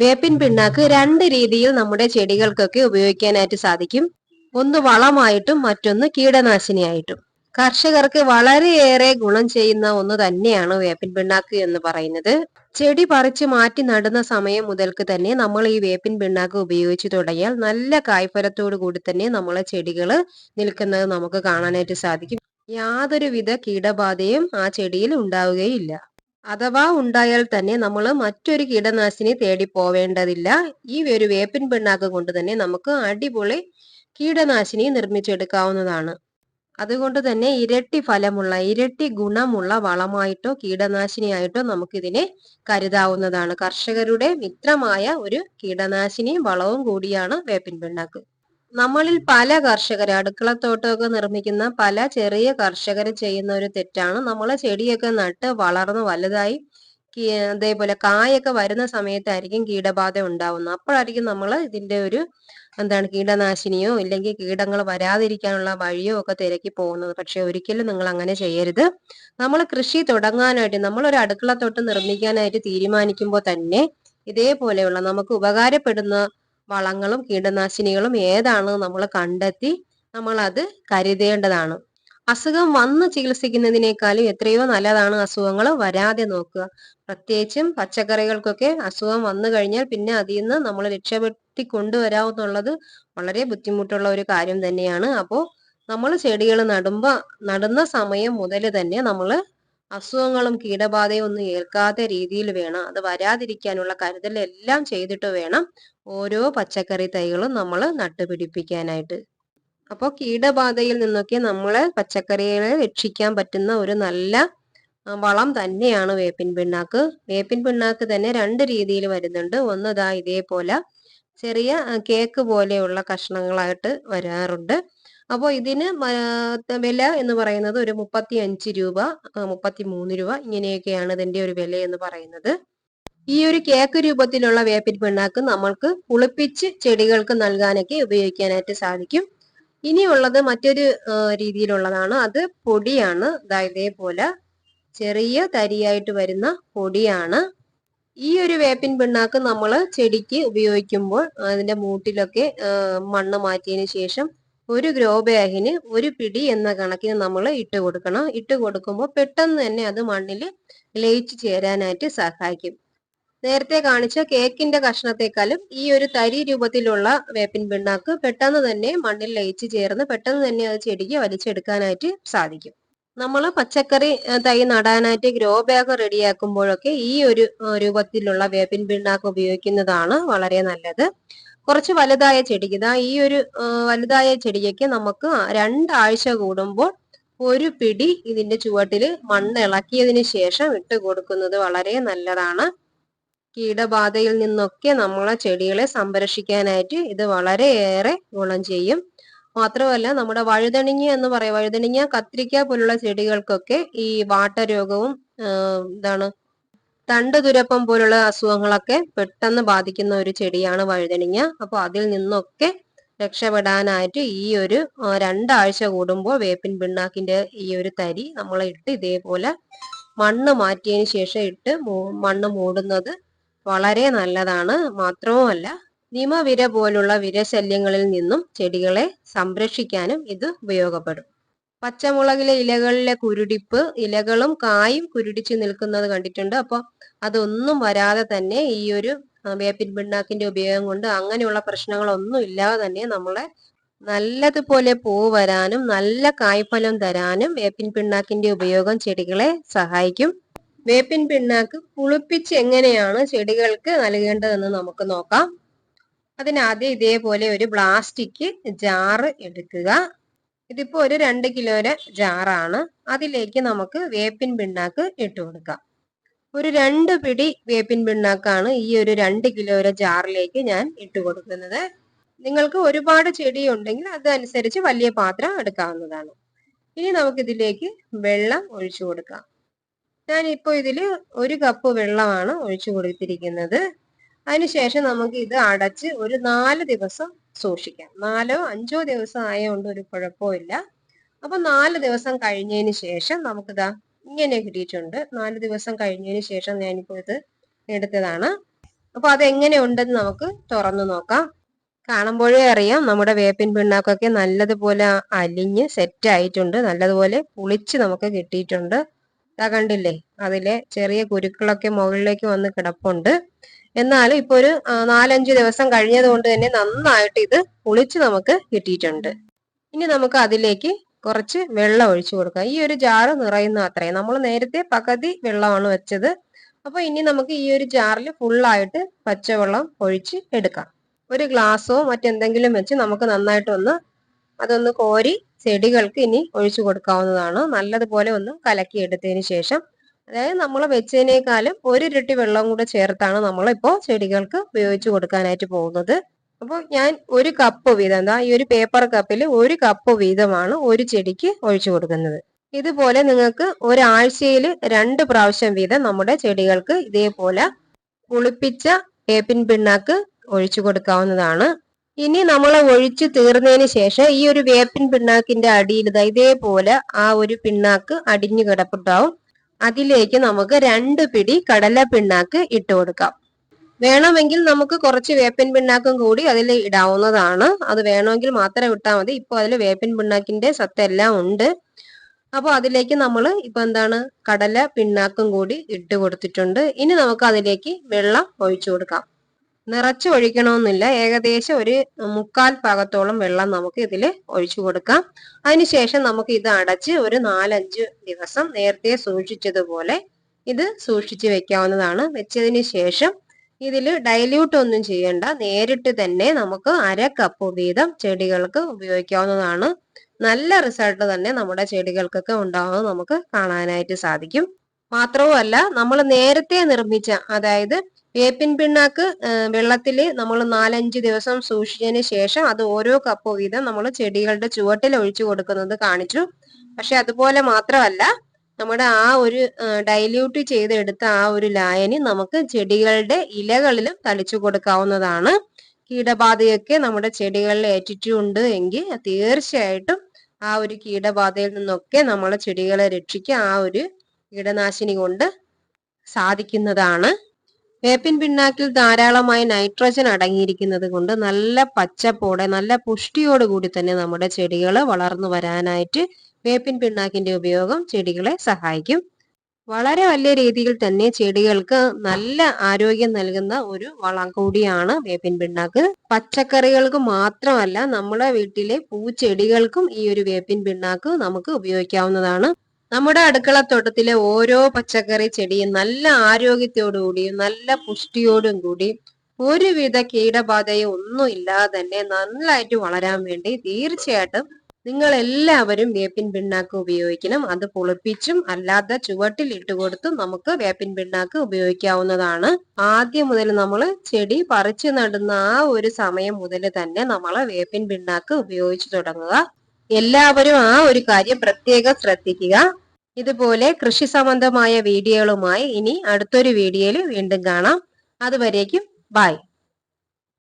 വേപ്പിൻ പിണ്ണാക്ക് രണ്ട് രീതിയിൽ നമ്മുടെ ചെടികൾക്കൊക്കെ ഉപയോഗിക്കാനായിട്ട് സാധിക്കും. ഒന്ന് വളമായിട്ടും മറ്റൊന്ന് കീടനാശിനിയായിട്ടും. കർഷകർക്ക് വളരെയേറെ ഗുണം ചെയ്യുന്ന ഒന്ന് തന്നെയാണ് വേപ്പിൻ പിണ്ണാക്ക് എന്ന് പറയുന്നത്. ചെടി പറിച്ച് മാറ്റി നടുന്ന സമയം മുതൽക്ക് തന്നെ നമ്മൾ ഈ വേപ്പിൻ പിണ്ണാക്ക് ഉപയോഗിച്ച് തുടങ്ങിയാൽ നല്ല കായ്ഫലത്തോടു കൂടി തന്നെ നമ്മളെ ചെടികൾ നിൽക്കുന്നത് നമുക്ക് കാണാനായിട്ട് സാധിക്കും. യാതൊരുവിധ കീടബാധയും ആ ചെടിയിൽ ഉണ്ടാവുകയില്ല. അഥവാ ഉണ്ടായാൽ തന്നെ നമ്മൾ മറ്റൊരു കീടനാശിനി തേടി പോവേണ്ടതില്ല. ഈ ഒരു വേപ്പിൻ പിണ്ണാക്ക് കൊണ്ട് തന്നെ നമുക്ക് അടിപൊളി കീടനാശിനി നിർമ്മിച്ചെടുക്കാവുന്നതാണ്. അതുകൊണ്ട് തന്നെ ഇരട്ടി ഫലമുള്ള ഇരട്ടി ഗുണമുള്ള വളമായിട്ടോ കീടനാശിനിയായിട്ടോ നമുക്കിതിനെ കരുതാവുന്നതാണ്. കർഷകരുടെ മിത്രമായ ഒരു കീടനാശിനിയും വളവും കൂടിയാണ് വേപ്പിൻ പിണ്ണാക്ക്. നമ്മളിൽ പല കർഷകർ അടുക്കളത്തോട്ടമൊക്കെ നിർമ്മിക്കുന്ന പല ചെറിയ കർഷകർ ചെയ്യുന്ന ഒരു തെറ്റാണ്. നമ്മൾ ചെടിയൊക്കെ നട്ട് വളർന്ന് വലുതായി അതേപോലെ കായൊക്കെ വരുന്ന സമയത്തായിരിക്കും കീടബാധ ഉണ്ടാവുന്നത്. അപ്പോഴായിരിക്കും നമ്മൾ ഇതിന്റെ ഒരു എന്താണ് കീടനാശിനിയോ ഇല്ലെങ്കിൽ കീടങ്ങൾ വരാതിരിക്കാനുള്ള വഴിയോ ഒക്കെ തിരക്കി പോകുന്നത്. പക്ഷെ ഒരിക്കലും നിങ്ങൾ അങ്ങനെ ചെയ്യരുത്. നമ്മൾ കൃഷി തുടങ്ങാനായിട്ട് നമ്മൾ ഒരു അടുക്കളത്തോട്ടം നിർമ്മിക്കാനായിട്ട് തീരുമാനിക്കുമ്പോൾ തന്നെ ഇതേപോലെയുള്ള നമുക്ക് ഉപകാരപ്പെടുന്ന വളങ്ങളും കീടനാശിനികളും ഏതാണ് നമ്മൾ കണ്ടെത്തി നമ്മൾ അത് കരുതേണ്ടതാണ്. അസുഖം വന്ന് ചികിത്സിക്കുന്നതിനേക്കാളും എത്രയോ നല്ലതാണ് അസുഖങ്ങൾ വരാതെ നോക്കുക. പ്രത്യേകിച്ചും പച്ചക്കറികൾക്കൊക്കെ അസുഖം വന്നു കഴിഞ്ഞാൽ പിന്നെ അതിൽ നിന്ന് നമ്മൾ രക്ഷപ്പെടുത്തി കൊണ്ടുവരാമെന്നുള്ളത് വളരെ ബുദ്ധിമുട്ടുള്ള ഒരു കാര്യം തന്നെയാണ്. അപ്പോൾ നമ്മൾ ചെടികൾ നടുമ്പോൾ നടുന്ന സമയം മുതൽ തന്നെ നമ്മൾ അസുഖങ്ങളും കീടബാധയും ഒന്നും ഏൽക്കാത്ത രീതിയിൽ വേണം. അത് വരാതിരിക്കാനുള്ള കരുതൽ എല്ലാം ചെയ്തിട്ട് വേണം ഓരോ പച്ചക്കറി തൈകളും നമ്മൾ നട്ടുപിടിപ്പിക്കാനായിട്ട്. അപ്പോൾ കീടബാധയിൽ നിന്നൊക്കെ നമ്മൾ പച്ചക്കറികളെ രക്ഷിക്കാൻ പറ്റുന്ന ഒരു നല്ല വളം തന്നെയാണ് വേപ്പിൻ പിണ്ണാക്ക്. വേപ്പിൻ പിണ്ണാക്ക് തന്നെ രണ്ട് രീതിയിൽ വരുന്നുണ്ട്. ഒന്ന് ഇതേപോലെ ചെറിയ കേക്ക് പോലെയുള്ള കഷ്ണങ്ങളായിട്ട് വരാറുണ്ട്. അപ്പോൾ ഇതിന് വില എന്ന് പറയുന്നത് ഒരു മുപ്പത്തി അഞ്ച് രൂപ മുപ്പത്തി മൂന്ന് രൂപ ഇങ്ങനെയൊക്കെയാണ് ഇതിന്റെ ഒരു വില എന്ന് പറയുന്നത്. ഈ ഒരു കേക്ക് രൂപത്തിലുള്ള വേപ്പിൻ പിണ്ണാക്ക് നമ്മൾക്ക് കുളിപ്പിച്ച് ചെടികൾക്ക് നൽകാനൊക്കെ ഉപയോഗിക്കാനായിട്ട് സാധിക്കും. ഇനിയുള്ളത് മറ്റൊരു രീതിയിലുള്ളതാണ്. അത് പൊടിയാണ്. ഇതേപോലെ ചെറിയ തരിയായിട്ട് വരുന്ന പൊടിയാണ്. ഈ ഒരു വേപ്പിൻ പിണ്ണാക്ക് നമ്മൾ ചെടിക്ക് ഉപയോഗിക്കുമ്പോൾ അതിന്റെ മൂട്ടിലൊക്കെ മണ്ണ് മാറ്റിയതിന് ശേഷം ഒരു ഗ്രോ ബാഗിന് ഒരു പിടി എന്ന കണക്കിന് നമ്മൾ ഇട്ട് കൊടുക്കണം. ഇട്ട് കൊടുക്കുമ്പോൾ പെട്ടെന്ന് തന്നെ അത് മണ്ണിൽ ലയിച്ചു ചേരാനായിട്ട് സഹായിക്കും. നേരത്തെ കാണിച്ച കേക്കിന്റെ കഷ്ണത്തെക്കാളും ഈ ഒരു തരി രൂപത്തിലുള്ള വേപ്പിൻ പിണ്ണാക്ക് പെട്ടെന്ന് തന്നെ മണ്ണിൽ ലയിച്ചു ചേർന്ന് പെട്ടെന്ന് തന്നെ അത് ചെടിക്ക് വലിച്ചെടുക്കാനായിട്ട് സാധിക്കും. നമ്മൾ പച്ചക്കറി തൈ നടാനായിട്ട് ഗ്രോ ബാഗ് റെഡിയാക്കുമ്പോഴൊക്കെ ഈ ഒരു രൂപത്തിലുള്ള വേപ്പിൻ പിണ്ണാക്ക് ഉപയോഗിക്കുന്നതാണ് വളരെ നല്ലത്. കുറച്ച് വലുതായ ചെടിക്ക് ഇതാ ഈ ഒരു വലുതായ ചെടിക്ക് നമുക്ക് രണ്ടാഴ്ച കൂടുമ്പോൾ ഒരു പിടി ഇതിന്റെ ചുവട്ടിൽ മണ്ണ് ഇളക്കിയതിന് ശേഷം ഇട്ട് കൊടുക്കുന്നത് വളരെ നല്ലതാണ്. കീടബാധയിൽ നിന്നൊക്കെ നമ്മളെ ചെടികളെ സംരക്ഷിക്കാനായിട്ട് ഇത് വളരെയേറെ ഗുണം ചെയ്യും. മാത്രമല്ല നമ്മുടെ വഴുതണിങ്ങ എന്ന് പറയാം വഴുതണിങ്ങ കത്രിക്ക പോലുള്ള ചെടികൾക്കൊക്കെ ഈ വാട്ടരോഗവും എന്താണ് തണ്ട് തുരപ്പം പോലുള്ള അസുഖങ്ങളൊക്കെ പെട്ടെന്ന് ബാധിക്കുന്ന ഒരു ചെടിയാണ് വഴുതനങ്ങ. അപ്പോൾ അതിൽ നിന്നൊക്കെ രക്ഷപ്പെടാനായിട്ട് ഈ ഒരു രണ്ടാഴ്ച കൂടുമ്പോൾ വേപ്പിൻ പിണ്ണാക്കിന്റെ ഈ ഒരു തരി നമ്മൾ ഇട്ട് ഇതേപോലെ മണ്ണ് മാറ്റിയതിന് ശേഷം ഇട്ട് മണ്ണ് മൂടുന്നത് വളരെ നല്ലതാണ്. മാത്രവുമല്ല നിമവിര പോലുള്ള വിരശല്യങ്ങളിൽ നിന്നും ചെടികളെ സംരക്ഷിക്കാനും ഇത് ഉപയോഗപ്പെടും. പച്ചമുളകിലെ ഇലകളിലെ കുരുടിപ്പ് ഇലകളും കായും കുരുടിച്ച് നിൽക്കുന്നത് കണ്ടിട്ടുണ്ട്. അപ്പോൾ അതൊന്നും വരാതെ തന്നെ ഈ ഒരു വേപ്പിൻ പിണ്ണാക്കിന്റെ ഉപയോഗം കൊണ്ട് അങ്ങനെയുള്ള പ്രശ്നങ്ങളൊന്നും ഇല്ലാതെ തന്നെ നമ്മളെ നല്ലതുപോലെ പൂ വരാനും നല്ല കായ്ഫലം തരാനും വേപ്പിൻ പിണ്ണാക്കിന്റെ ഉപയോഗം ചെടികളെ സഹായിക്കും. വേപ്പിൻ പിണ്ണാക്ക് പുളിപ്പിച്ച് എങ്ങനെയാണ് ചെടികൾക്ക് നൽകേണ്ടതെന്ന് നമുക്ക് നോക്കാം. അതിനാദ്യം ഇതേപോലെ ഒരു പ്ലാസ്റ്റിക് ജാറ് എടുക്കുക. ഇതിപ്പോ ഒരു രണ്ട് കിലോയുടെ ജാറാണ് അതിലേക്ക് നമുക്ക് വേപ്പിൻ പിണ്ണാക്ക് ഇട്ട് കൊടുക്കാം. ഒരു രണ്ട് പിടി വേപ്പിൻ പിണ്ണാക്കാണ് ഈ ഒരു രണ്ട് കിലോയുടെ ജാറിലേക്ക് ഞാൻ ഇട്ട് കൊടുക്കുന്നത്. നിങ്ങൾക്ക് ഒരുപാട് ചെടി ഉണ്ടെങ്കിൽ അതനുസരിച്ച് വലിയ പാത്രം എടുക്കാവുന്നതാണ്. ഇനി നമുക്ക് ഇതിലേക്ക് വെള്ളം ഒഴിച്ചു കൊടുക്കാം. ഞാൻ ഇപ്പോൾ ഇതിൽ ഒരു കപ്പ് വെള്ളമാണ് ഒഴിച്ചു കൊടുത്തിരിക്കുന്നത്. അതിനുശേഷം നമുക്ക് ഇത് അടച്ച് ഒരു നാല് ദിവസം സൂക്ഷിക്കാം. നാലോ അഞ്ചോ ദിവസം ആയതുകൊണ്ട് ഒരു കുഴപ്പമില്ല അപ്പൊ നാല് ദിവസം കഴിഞ്ഞതിന് ശേഷം നമുക്കിതാ ഇങ്ങനെ കിട്ടിയിട്ടുണ്ട്. നാല് ദിവസം കഴിഞ്ഞതിന് ശേഷം ഞാനിപ്പോൾ ഇത് എടുത്തതാണ്. അപ്പൊ അതെങ്ങനെ ഉണ്ടെന്ന് നമുക്ക് തുറന്നു നോക്കാം. കാണുമ്പോഴേ അറിയാം നമ്മുടെ വേപ്പിൻ പിണ്ണാക്കൊക്കെ നല്ലതുപോലെ അലിഞ്ഞ് സെറ്റ് ആയിട്ടുണ്ട്. നല്ലതുപോലെ പുളിച്ച് നമുക്ക് കിട്ടിയിട്ടുണ്ട്. ഇതാ കണ്ടില്ലേ? അതിലെ ചെറിയ കുരുക്കളൊക്കെ മുകളിലേക്ക് വന്ന് കിടപ്പുണ്ട്. എന്നാലും ഇപ്പൊ ഒരു നാലഞ്ച് ദിവസം കഴിഞ്ഞത് കൊണ്ട് തന്നെ നന്നായിട്ട് ഇത് പുളിച്ച് നമുക്ക് കിട്ടിയിട്ടുണ്ട്. ഇനി നമുക്ക് അതിലേക്ക് കുറച്ച് വെള്ളം ഒഴിച്ചു കൊടുക്കാം. ഈ ഒരു ജാറ് നിറയുന്ന അത്രയും. നമ്മൾ നേരത്തെ പകുതി വെള്ളമാണ് വെച്ചത്. അപ്പൊ ഇനി നമുക്ക് ഈ ഒരു ജാറിൽ ഫുള്ളായിട്ട് പച്ചവെള്ളം ഒഴിച്ച് എടുക്കാം. ഒരു ഗ്ലാസ്സോ മറ്റെന്തെങ്കിലും വെച്ച് നമുക്ക് നന്നായിട്ടൊന്ന് അതൊന്ന് കോരി ചെടികൾക്ക് ഇനി ഒഴിച്ചു കൊടുക്കാവുന്നതാണ്. നല്ലതുപോലെ ഒന്ന് കലക്കി എടുത്തതിന് ശേഷം അതായത് നമ്മൾ വെച്ചതിനേക്കാളും ഒരു ഇരട്ടി വെള്ളം കൂടെ ചേർത്താണ് നമ്മൾ ഇപ്പോൾ ചെടികൾക്ക് ഉപയോഗിച്ച് കൊടുക്കാനായിട്ട് പോകുന്നത്. അപ്പോൾ ഞാൻ ഒരു കപ്പ് വീതം എന്താ ഈ ഒരു പേപ്പർ കപ്പിൽ ഒരു കപ്പ് വീതമാണ് ഒരു ചെടിക്ക് ഒഴിച്ചു കൊടുക്കുന്നത്. ഇതുപോലെ നിങ്ങൾക്ക് ഒരാഴ്ചയിൽ രണ്ട് പ്രാവശ്യം വീതം നമ്മുടെ ചെടികൾക്ക് ഇതേപോലെ കുളിപ്പിച്ച വേപ്പിൻ പിണ്ണാക്ക് ഒഴിച്ചു കൊടുക്കാവുന്നതാണ്. ഇനി നമ്മൾ ഒഴിച്ചു തീർന്നതിന് ശേഷം ഈ ഒരു വേപ്പിൻ പിണ്ണാക്കിന്റെ അടിയിൽ ഇതേപോലെ ആ ഒരു പിണ്ണാക്ക് അടിഞ്ഞു കിടപ്പുണ്ടാവും. അതിലേക്ക് നമുക്ക് രണ്ട് പിടി കടല പിണ്ണാക്ക് ഇട്ട് കൊടുക്കാം. വേണമെങ്കിൽ നമുക്ക് കുറച്ച് വേപ്പിൻ പിണ്ണാക്കും കൂടി അതിൽ ഇടാവുന്നതാണ്. അത് വേണമെങ്കിൽ മാത്രം ഇട്ടാൽ മതി. ഇപ്പൊ അതിൽ വേപ്പിൻ പിണ്ണാക്കിന്റെ സത്തെല്ലാം ഉണ്ട്. അപ്പോൾ അതിലേക്ക് നമ്മൾ ഇപ്പൊ എന്താണ്? കടല പിണ്ണാക്കും കൂടി ഇട്ട് കൊടുത്തിട്ടുണ്ട്. ഇനി നമുക്ക് അതിലേക്ക് വെള്ളം ഒഴിച്ചു കൊടുക്കാം. നിറച്ച് ഒഴിക്കണമെന്നില്ല. ഏകദേശം ഒരു മുക്കാൽ ഭാഗത്തോളം വെള്ളം നമുക്ക് ഇതിൽ ഒഴിച്ചു കൊടുക്കാം. അതിനുശേഷം നമുക്ക് ഇത് അടച്ച് ഒരു നാലഞ്ച് ദിവസം നേരത്തെ സൂക്ഷിച്ചതുപോലെ ഇത് സൂക്ഷിച്ചു വെക്കാവുന്നതാണ്. വെച്ചതിന് ശേഷം ഇതിൽ ഡൈല്യൂട്ട് ഒന്നും ചെയ്യണ്ട. നേരിട്ട് തന്നെ നമുക്ക് അര കപ്പ് വീതം ചെടികൾക്ക് ഉപയോഗിക്കാവുന്നതാണ്. നല്ല റിസൾട്ട് തന്നെ നമ്മുടെ ചെടികൾക്കൊക്കെ ഉണ്ടാവുന്നത് നമുക്ക് കാണാനായിട്ട് സാധിക്കും. മാത്രവുമല്ല നമ്മൾ നേരത്തെ നിർമ്മിച്ച അതായത് വേപ്പിൻ പിണ്ണാക്ക് വെള്ളത്തിൽ നമ്മൾ നാലഞ്ച് ദിവസം സൂക്ഷിച്ചതിന് ശേഷം അത് ഓരോ കപ്പ് വീതം നമ്മൾ ചെടികളുടെ ചുവട്ടിൽ ഒഴിച്ചു കൊടുക്കുന്നത് കാണിച്ചു. പക്ഷെ അതുപോലെ മാത്രമല്ല നമ്മുടെ ആ ഒരു ഡൈല്യൂട്ട് ചെയ്തെടുത്ത ആ ഒരു ലായനി നമുക്ക് ചെടികളുടെ ഇലകളിലും തളിച്ചു കൊടുക്കാവുന്നതാണ്. കീടബാധയൊക്കെ നമ്മുടെ ചെടികളിൽ ഏറ്റിട്ടുണ്ട് എങ്കിൽ തീർച്ചയായിട്ടും ആ ഒരു കീടബാധയിൽ നിന്നൊക്കെ നമ്മൾ ചെടികളെ രക്ഷിക്കാൻ ആ ഒരു കീടനാശിനി കൊണ്ട് സാധിക്കുന്നതാണ്. വേപ്പിൻ പിണ്ണാക്കിൽ ധാരാളമായി നൈട്രജൻ അടങ്ങിയിരിക്കുന്നത് കൊണ്ട് നല്ല പച്ചപ്പോടെ നല്ല പുഷ്ടിയോടുകൂടി തന്നെ നമ്മുടെ ചെടികൾ വളർന്നു വരാനായിട്ട് വേപ്പിൻ പിണ്ണാക്കിന്റെ ഉപയോഗം ചെടികളെ സഹായിക്കും. വളരെ വലിയ രീതിയിൽ തന്നെ ചെടികൾക്ക് നല്ല ആരോഗ്യം നൽകുന്ന ഒരു വളം കൂടിയാണ് വേപ്പിൻ പിണ്ണാക്ക്. പച്ചക്കറികൾക്ക് മാത്രമല്ല നമ്മുടെ വീട്ടിലെ പൂച്ചെടികൾക്കും ഈ ഒരു വേപ്പിൻ പിണ്ണാക്ക് നമുക്ക് ഉപയോഗിക്കാവുന്നതാണ്. നമ്മുടെ അടുക്കളത്തോട്ടത്തിലെ ഓരോ പച്ചക്കറി ചെടിയും നല്ല ആരോഗ്യത്തോടുകൂടിയും നല്ല പുഷ്ടിയോടും കൂടി ഒരുവിധ കീടബാധയും ഒന്നും ഇല്ലാതെ തന്നെ നന്നായിട്ട് വളരാൻ വേണ്ടി തീർച്ചയായിട്ടും നിങ്ങൾ എല്ലാവരും വേപ്പിൻ പിണ്ണാക്ക് ഉപയോഗിക്കണം. അത് പുളിപ്പിച്ചും അല്ലാതെ ചുവട്ടിൽ ഇട്ട് കൊടുത്തും നമുക്ക് വേപ്പിൻ പിണ്ണാക്ക് ഉപയോഗിക്കാവുന്നതാണ്. ആദ്യം മുതൽ നമ്മൾ ചെടി പറിച്ചു നടുന്ന ആ ഒരു സമയം മുതൽ തന്നെ നമ്മൾ വേപ്പിൻ പിണ്ണാക്ക് ഉപയോഗിച്ചു തുടങ്ങുക. എല്ലാവരും ആ ഒരു കാര്യം പ്രത്യേകം ശ്രദ്ധിക്കുക. ഇതുപോലെ കൃഷി സംബന്ധമായ വീഡിയോകളുമായി ഇനി അടുത്തൊരു വീഡിയോയിൽ വീണ്ടും കാണാം. അതുവരേക്കും ബൈ.